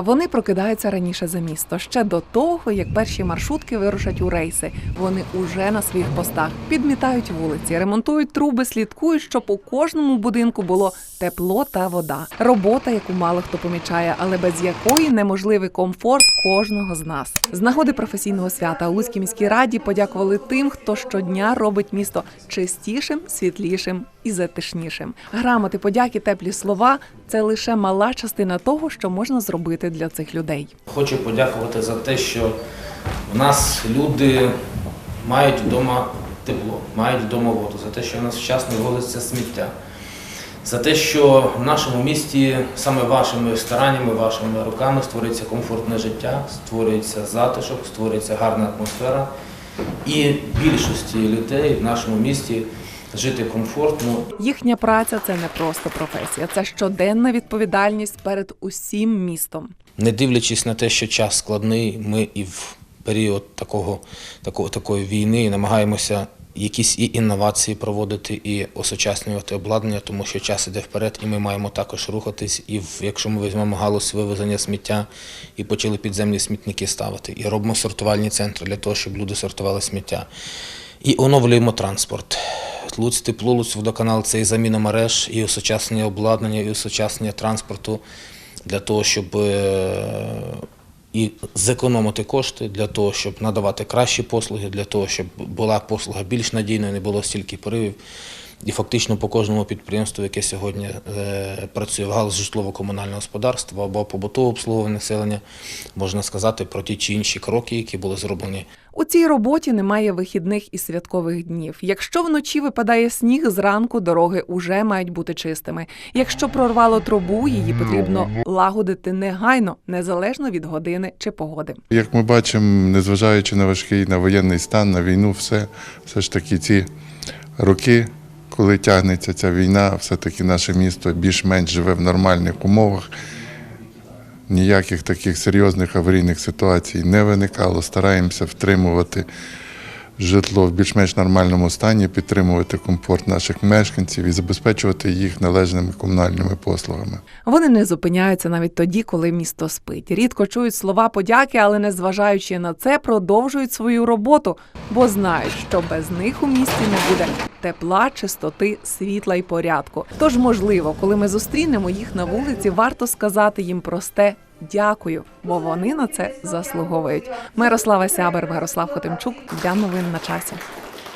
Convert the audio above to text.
Вони прокидаються раніше за місто ще до того, як перші маршрутки вирушать у рейси. Вони уже на своїх постах підмітають вулиці, ремонтують труби, слідкують, щоб у кожному будинку було тепло та вода. Робота, яку мало хто помічає, але без якої неможливий комфорт кожного з нас. З нагоди професійного свята у Луцькій міській раді подякували тим, хто щодня робить місто чистішим, світлішим і затишнішим. Грамоти, подяки, теплі слова це лише мала частина того, що можна зробити для цих людей. Хочу подякувати за те, що в нас люди мають вдома тепло, мають вдома воду, за те, що в нас вчасно вивозиться сміття, за те, що в нашому місті саме вашими стараннями, вашими руками створюється комфортне життя, створюється затишок, створюється гарна атмосфера. І більшості людей в нашому місті жити комфортно Їхня праця це не просто професія, це щоденна відповідальність перед усім містом. Не дивлячись на те, що час складний, ми і в період такого, такого, такої війни намагаємося якісь і інновації проводити, і осучаснювати обладнання, тому що час іде вперед, і ми маємо також рухатись. І якщо ми візьмемо галузь вивезення сміття і почали підземні смітники ставити, і робимо сортувальні центри для того, щоб люди сортували сміття. І оновлюємо транспорт. Луць тепло, Луць водоканал це і заміна мереж, і осучаснення обладнання, і осучаснення транспорту для того, щоб е, і зекономити кошти, для того, щоб надавати кращі послуги, для того, щоб була послуга більш надійною, не було стільки поривів. І фактично по кожному підприємству, яке сьогодні е, працює в галузі житлово-комунального господарства або побутового обслуговування населення, можна сказати про ті чи інші кроки, які були зроблені У цій роботі немає вихідних і святкових днів. Якщо вночі випадає сніг, зранку дороги уже мають бути чистими. Якщо прорвало трубу, її потрібно лагодити негайно, незалежно від години чи погоди. Як ми бачимо, незважаючи на важкий на воєнний стан, на війну, все, все ж таки ці роки, коли тягнеться ця війна, все-таки наше місто більш-менш живе в нормальних умовах. Ніяких таких серйозних аварійних ситуацій не виникало. Стараємося втримувати житло в більш-менш нормальному стані, підтримувати комфорт наших мешканців і забезпечувати їх належними комунальними послугами. Вони не зупиняються навіть тоді, коли місто спить. Рідко чують слова подяки, але незважаючи на це, продовжують свою роботу, бо знають, що без них у місті не буде тепла, чистоти, світла і порядку. Тож, можливо, коли ми зустрінемо їх на вулиці, варто сказати їм просте. Дякую, бо вони на це заслуговують. Мирослава Сябер, Мирослав Хотимчук для новин на часі.